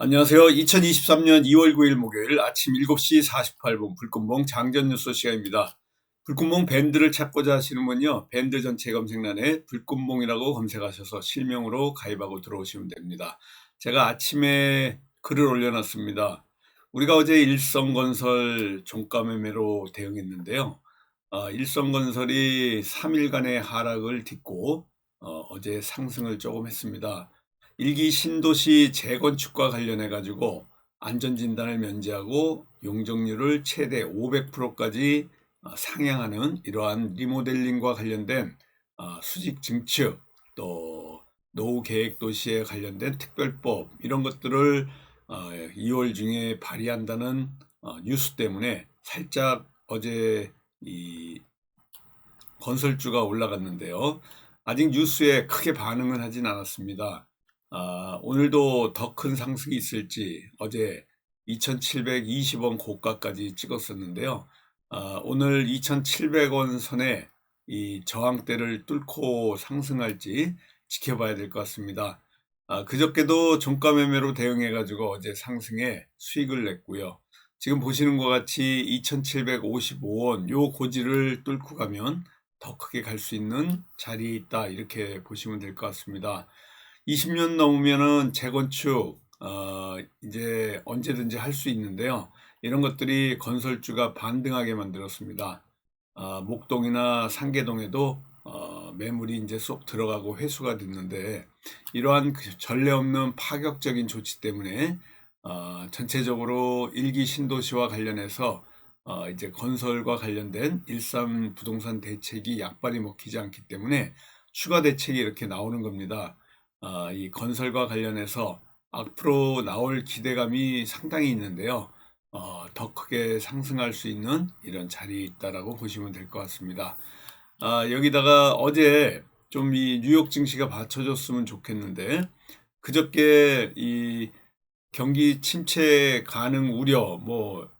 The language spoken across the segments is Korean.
안녕하세요. 2023년 2월 9일 목요일 아침 7시 48분 불금봉 장전 뉴스 시간입니다. 불금봉 밴드를 찾고자 하시는 분요. 밴드 전체 검색란에 불금봉이라고 검색하셔서 실명으로 가입하고 들어오시면 됩니다. 제가 아침에 글을 올려놨습니다. 우리가 어제 일성건설 종가 매매로 대응했는데요. 어, 일성건설이 3일간의 하락을 딛고 어, 제 상승을 조금 했습니다. 일기 신도시 재건축과 관련해 가지고 안전진단을 면제하고 용적률을 최대 500%까지 어, 상향하는 이러한 리모델링과 관련된 어, 수직 증축 또 노후 계획 도시에 관련된 특별법 이런 것들을 2월 어, 중에 발의한다는 뉴스 때문에 살짝 어제 이 건설주가 올라갔는데요. 아직 뉴스에 크게 반응은 하진 않았습니다. 아, 오늘도 더 큰 상승이 있을지 어제 2,720원 고가까지 찍었었는데요. 아, 오늘 2,700원 선에 이 저항대를 뚫고 상승할지 지켜봐야 될 것 같습니다. 아, 그저께도 종가 매매로 대응해 가지고 어제 상승에 수익을 냈고요. 지금 보시는 것 같이 2,755원 요 고지를 뚫고 가면 더 크게 갈 수 있는 자리에 있다 이렇게 보시면 될 것 같습니다. 20년 넘으면은 재건축 어, 이제 언제든지 할 수 있는데요. 이런 것들이 건설주가 반등하게 만들었습니다. 어, 목동이나 상계동에도 어, 매물이 이제 쏙 들어가고 회수가 됐는데 이러한 그 전례 없는 파격적인 조치 때문에 어, 전체적으로 일기 신도시와 관련해서 어, 이제 건설과 관련된 일산 부동산 대책이 약발이 먹히지 않기 때문에 추가 대책이 이렇게 나오는 겁니다. 어, 이 건설과 관련해서 앞으로 나올 기대감이 상당히 있는데요. 어, 더 크게 상승할 수 있는 이런 자리에 있다라고 보시면 될 것 같습니다. 아, 여기다가 어제 좀 이 뉴욕 증시가 받쳐줬으면 좋겠는데 그저께 이 경기 침체 가능 우려 뭐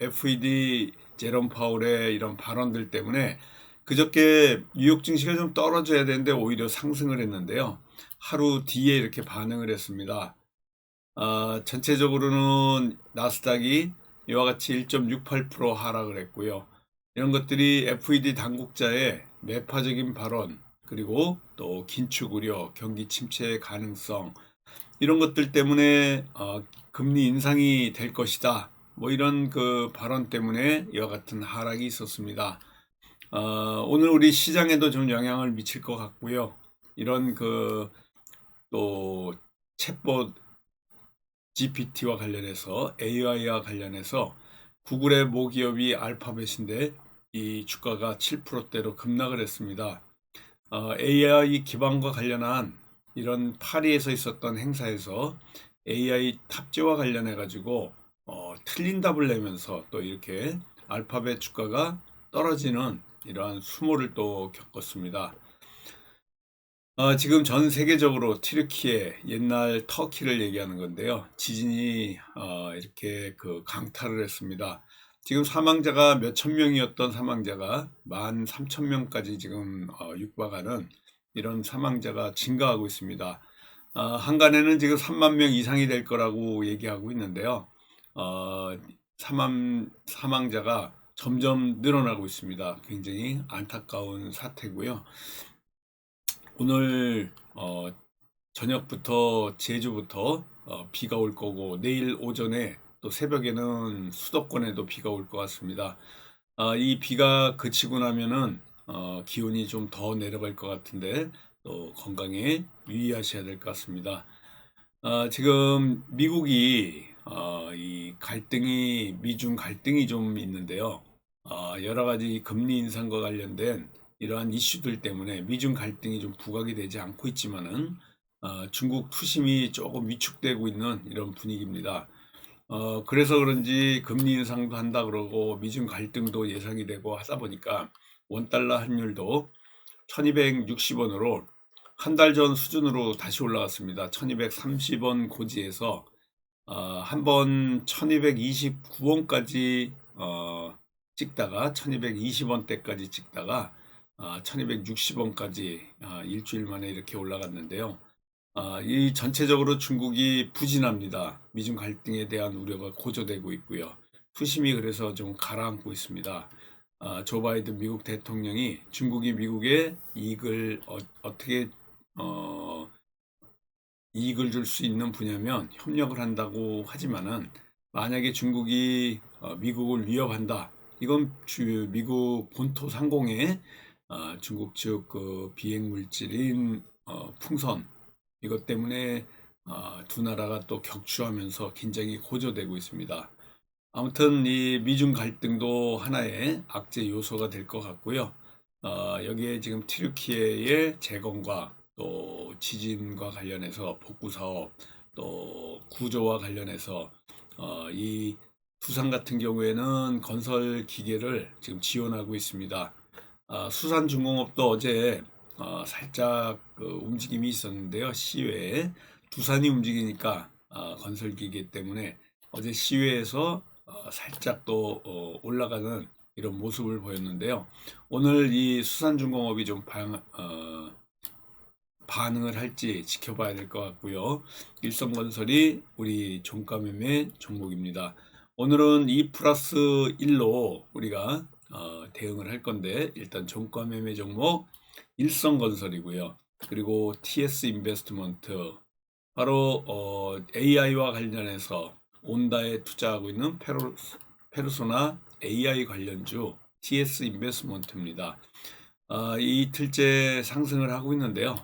FED 제롬 파울의 이런 발언들 때문에 그저께 뉴욕 증시가 좀 떨어져야 되는데 오히려 상승을 했는데요. 하루 뒤에 이렇게 반응을 했습니다. 어, 전체적으로는 나스닥이 이와 같이 1.68% 하락을 했고요. 이런 것들이 FED 당국자의 매파적인 발언 그리고 또 긴축 우려, 경기 침체의 가능성 이런 것들 때문에 어, 금리 인상이 될 것이다. 뭐 이런 그 발언 때문에 이와 같은 하락이 있었습니다. 어, 오늘 우리 시장에도 좀 영향을 미칠 것 같고요. 이런 그 또 챗봇 GPT와 관련해서 AI와 관련해서 구글의 모기업이 알파벳인데 이 주가가 7%대로 급락을 했습니다. 어, AI 기반과 관련한 이런 파리에서 있었던 행사에서 AI 탑재와 관련해 가지고 어, 틀린 답을 내면서 또 이렇게 알파벳 주가가 떨어지는 이러한 수모를 또 겪었습니다. 어, 지금 전 세계적으로 튀르키예, 옛날 터키를 얘기하는 건데요. 지진이 어, 이렇게 그 강타를 했습니다. 지금 사망자가 몇 천 명이었던 사망자가 만 삼천 명까지 지금 어, 육박하는 이런 사망자가 증가하고 있습니다. 어, 한간에는 지금 3만 명 이상이 될 거라고 얘기하고 있는데요. 어, 사망, 사망자가 점점 늘어나고 있습니다. 굉장히 안타까운 사태고요. 오늘 어, 저녁부터 제주부터 어, 비가 올 거고 내일 오전에 또 새벽에는 수도권에도 비가 올 것 같습니다. 어, 이 비가 그치고 나면은 어, 기온이 좀 더 내려갈 것 같은데 또 건강에 유의하셔야 될 것 같습니다. 어, 지금 미국이 어, 이 갈등이 미중 갈등이 좀 있는데요. 어, 여러 가지 금리 인상과 관련된 이러한 이슈들 때문에 미중 갈등이 좀 부각이 되지 않고 있지만은 어, 중국 투심이 조금 위축되고 있는 이런 분위기입니다. 어, 그래서 그런지 금리 인상도 한다 그러고 미중 갈등도 예상이 되고 하다 보니까 원달러 환율도 1260원으로 한 달 전 수준으로 다시 올라갔습니다. 1230원 고지에서 어, 한번 1229원까지 어, 찍다가 1220원대까지 찍다가 1260원까지 아, 아, 일주일 만에 이렇게 올라갔는데요. 아, 이 전체적으로 중국이 부진합니다. 미중 갈등에 대한 우려가 고조되고 있고요. 투심이 그래서 좀 가라앉고 있습니다. 아, 조 바이든 미국 대통령이 중국이 미국에 이익을 어, 떻게 어, 이익을 줄 수 있는 분야면 협력을 한다고 하지만은 만약에 중국이 어, 미국을 위협한다. 이건 주, 미국 본토 상공에 어, 중국 측 그 비행 물질인 어, 풍선 이것 때문에 어, 두 나라가 또 격추하면서 긴장이 고조되고 있습니다. 아무튼 이 미중 갈등도 하나의 악재 요소가 될 것 같고요. 어, 여기에 지금 튀르키예의 재건과 또 지진과 관련해서 복구 사업 또 구조와 관련해서 어, 이 두산 같은 경우에는 건설 기계를 지금 지원하고 있습니다. 아, 수산중공업도 어제 어, 살짝 그 움직임이 있었는데요. 시외에 두산이 움직이니까 아, 건설 기계 때문에 어제 시외에서 어, 살짝 또 어, 올라가는 이런 모습을 보였는데요. 오늘 이 수산중공업이 좀 방, 어, 반응을 할지 지켜봐야 될 것 같고요. 일성건설이 우리 종가매매 종목입니다. 오늘은 2 플러스 1로 우리가 어, 대응을 할 건데 일단 종가매매 종목 일성건설이고요. 그리고 TS 인베스트먼트 바로 어, AI와 관련해서 온다에 투자하고 있는 페루, 페르소나 AI 관련주 TS 인베스트먼트입니다. 어, 이틀째 상승을 하고 있는데요.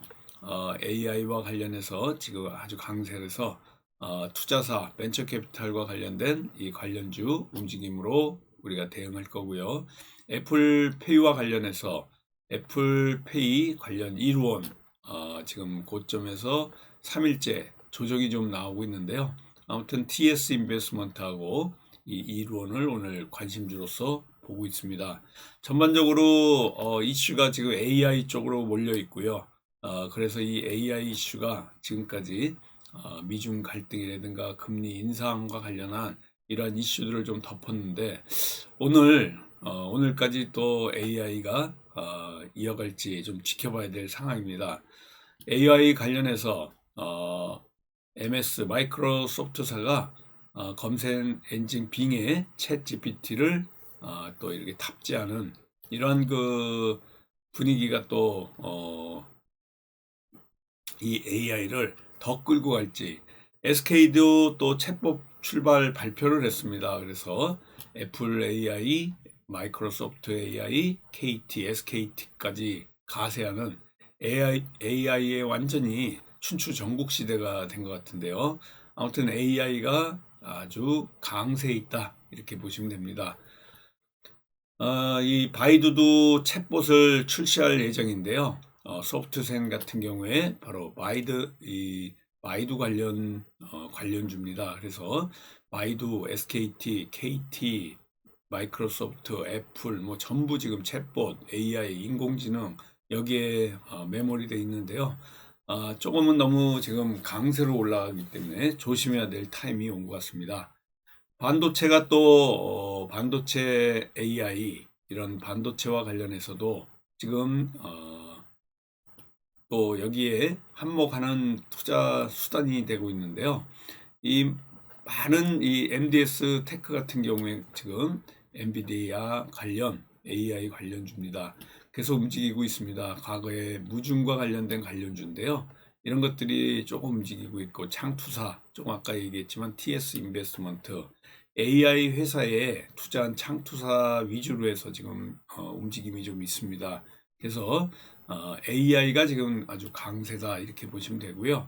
어, AI와 관련해서 지금 아주 강세에서 어, 투자사 벤처 캐피탈과 관련된 이 관련주 움직임으로 우리가 대응할 거고요. 애플페이와 관련해서 애플페이 관련 1원 어, 지금 고점에서 3일째 조정이 좀 나오고 있는데요. 아무튼 TS 인베스먼트하고 이 1원을 오늘 관심주로서 보고 있습니다. 전반적으로 어, 이슈가 지금 AI 쪽으로 몰려 있고요. 어, 그래서 이 AI 이슈가 지금까지 어, 미중 갈등이라든가 금리 인상과 관련한 이러한 이슈들을 좀 덮었는데 오늘 어, 오늘까지 또 AI가 어, 이어갈지 좀 지켜봐야 될 상황입니다. AI 관련해서 어, MS 마이크로소프트사가 어, 검색 엔진 빙에 챗 GPT를 어, 또 이렇게 탑재하는 이런 그 분위기가 또 어, 이 AI를 더 끌고 갈지 SK도 또 챗법 출발 발표를 했습니다. 그래서 애플 AI, 마이크로소프트 AI, KT, SKT까지 가세하는 AI, AI의 완전히 춘추 전국 시대가 된 것 같은데요. 아무튼 AI가 아주 강세에 있다 이렇게 보시면 됩니다. 어, 이 바이두도 챗봇을 출시할 예정인데요. 어, 소프트센 같은 경우에 바로 바이드 이 바이두 관련 어, 관련주입니다. 그래서 바이두, SKT, KT, 마이크로소프트, 애플 뭐 전부 지금 챗봇, AI, 인공지능 여기에 어, 메모리 돼 있는데요. 아, 조금은 너무 지금 강세로 올라가기 때문에 조심해야 될 타임이 온 것 같습니다. 반도체가 또 어, 반도체 AI 이런 반도체와 관련해서도 지금 어, 또 여기에 한몫하는 투자 수단이 되고 있는데요. 이 많은 이 MDS 테크 같은 경우에 지금 엔비디아 관련 AI 관련주입니다. 계속 움직이고 있습니다. 과거에 무중과 관련된 관련주인데요. 이런 것들이 조금 움직이고 있고 창투사, 조금 아까 얘기했지만 TS 인베스트먼트, AI 회사에 투자한 창투사 위주로 해서 지금 어, 움직임이 좀 있습니다. 그래서 어, AI가 지금 아주 강세다 이렇게 보시면 되고요.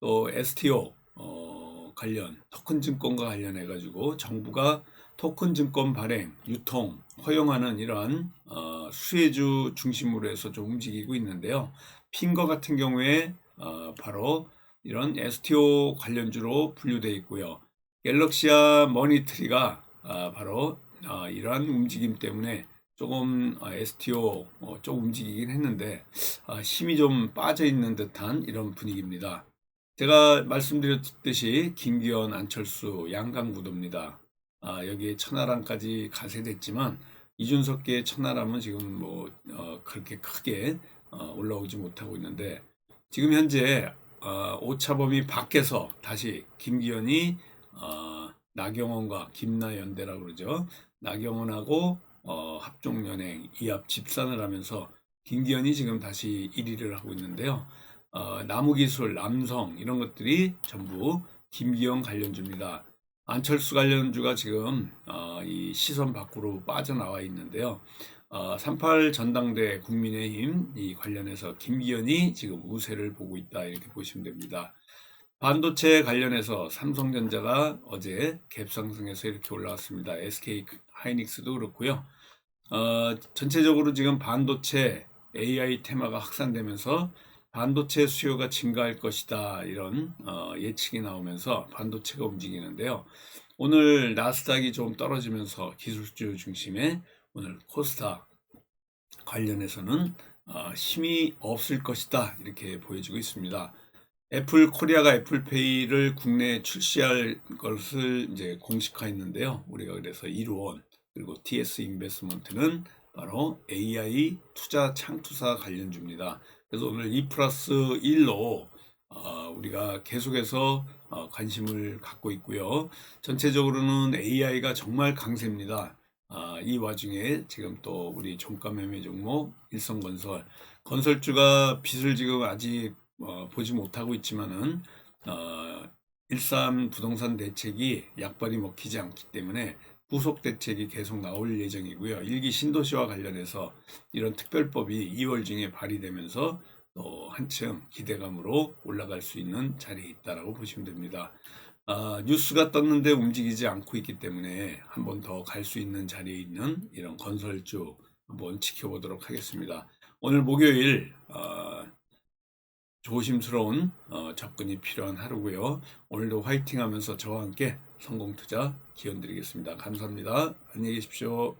또 STO 어, 관련 토큰 증권과 관련해 가지고 정부가 토큰 증권 발행, 유통, 허용하는 이러한 어, 수혜주 중심으로 해서 좀 움직이고 있는데요. 핑거 같은 경우에 어, 바로 이런 STO 관련주로 분류되어 있고요. 갤럭시아 머니트리가 어, 바로 어, 이러한 움직임 때문에 조금 어, STO 어, 조금 움직이긴 했는데 어, 힘이 좀 빠져 있는 듯한 이런 분위기입니다. 제가 말씀드렸듯이 김기현, 안철수, 양강 구도입니다. 아, 여기에 천하람까지 가세됐지만 이준석계의 천하람은 지금 뭐 어, 그렇게 크게 어, 올라오지 못하고 있는데 지금 현재 어, 오차범위 밖에서 다시 김기현이 어, 나경원과 김나연대라고 그러죠. 나경원하고 어, 합종연행 이합 집산을 하면서 김기현이 지금 다시 1위를 하고 있는데요. 어, 나무기술, 남성 이런 것들이 전부 김기현 관련주입니다. 안철수 관련주가 지금 어, 이 시선 밖으로 빠져나와 있는데요. 어, 38 전당대 국민의힘 이 관련해서 김기현이 지금 우세를 보고 있다 이렇게 보시면 됩니다. 반도체 관련해서 삼성전자가 어제 갭상승해서 이렇게 올라왔습니다. SK 하이닉스도 그렇고요. 어, 전체적으로 지금 반도체 AI 테마가 확산되면서 반도체 수요가 증가할 것이다 이런 어, 예측이 나오면서 반도체가 움직이는데요. 오늘 나스닥이 좀 떨어지면서 기술주 중심의 오늘 코스닥 관련해서는 어, 힘이 없을 것이다 이렇게 보여지고 있습니다. 애플 코리아가 애플페이를 국내에 출시할 것을 이제 공식화했는데요. 우리가 그래서 1원 그리고 TS 인베스먼트는 바로 AI 투자 창투사 관련주입니다. 그래서 오늘 2 플러스 1로 어, 우리가 계속해서 어, 관심을 갖고 있고요. 전체적으로는 AI가 정말 강세입니다. 아, 이 와중에 지금 또 우리 종가 매매 종목 일성건설 건설주가 빚을 지금 아직 어, 보지 못하고 있지만은 어, 일산 부동산 대책이 약발이 먹히지 않기 때문에 후속 대책이 계속 나올 예정이고요. 일기 신도시와 관련해서 이런 특별법이 2월 중에 발의되면서 또 한층 기대감으로 올라갈 수 있는 자리에 있다라고 보시면 됩니다. 아, 뉴스가 떴는데 움직이지 않고 있기 때문에 한 번 더 갈 수 있는 자리에 있는 이런 건설주 한번 지켜보도록 하겠습니다. 오늘 목요일 어, 조심스러운 어, 접근이 필요한 하루고요. 오늘도 화이팅하면서 저와 함께 성공 투자 기원 드리겠습니다. 감사합니다. 안녕히 계십시오.